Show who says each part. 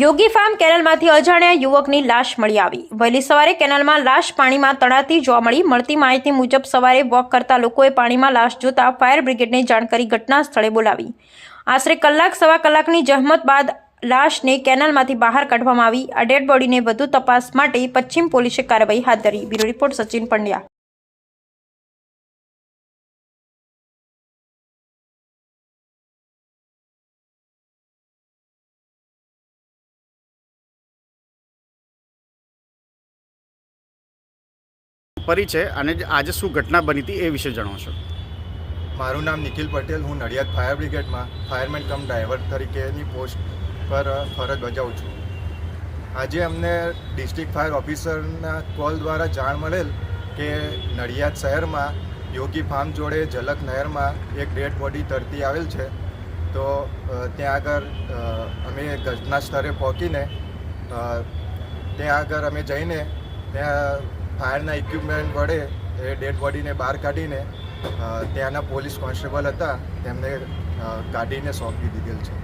Speaker 1: યોગી farm કેનાલમાંથી અજાણ્યા યુવકની લાશ મળી આવી. વહેલી સવારે કેનાલમાં લાશ પાણીમાં તણાતી જોવા મળી. મળતી માહિતી મુજબ સવારે વોક કરતા લોકોએ પાણીમાં લાશ જોતા ફાયર બ્રિગેડને જાણ કરી ઘટના સ્થળે બોલાવી. આશરે કલાક, સવા કલાકની જહેમત બાદ લાશને કેનાલમાંથી બહાર કાઢવામાં આવી. આ ડેડ બોડીને વધુ તપાસ માટે પશ્ચિમ પોલીસે કાર્યવાહી હાથ ધરી. Bureau report Sachin Pandya.
Speaker 2: પરિચય અને આજે શું ઘટના બની હતી એ વિશે જણાવશો.
Speaker 3: મારું નામ નિખિલ પટેલ, હું નડિયાદ ફાયર બ્રિગેડમાં ફાયરમેન કમ ડ્રાઈવર તરીકેની પોસ્ટ પર ફરજ બજાવું છું. આજે અમને ડિસ્ટ્રિક્ટ ફાયર ઓફિસરના કોલ દ્વારા જાણ મળેલ કે નડિયાદ શહેરમાં યોગી ફાર્મ જોડે ઝલક નહેરમાં એક ડેડ બોડી તરતી આવેલ છે. તો ત્યાં આગળ અમે ઘટના સ્થળે પહોંચીને ત્યાં આગળ અમે જઈને ત્યાં ફાયરના ઇક્વિપમેન્ટ વડે એ ડેડ બોડીને બહાર કાઢીને ત્યાંના પોલીસ કોન્સ્ટેબલ હતા, તેમને કાઢીને સોંપી દીધેલ છે.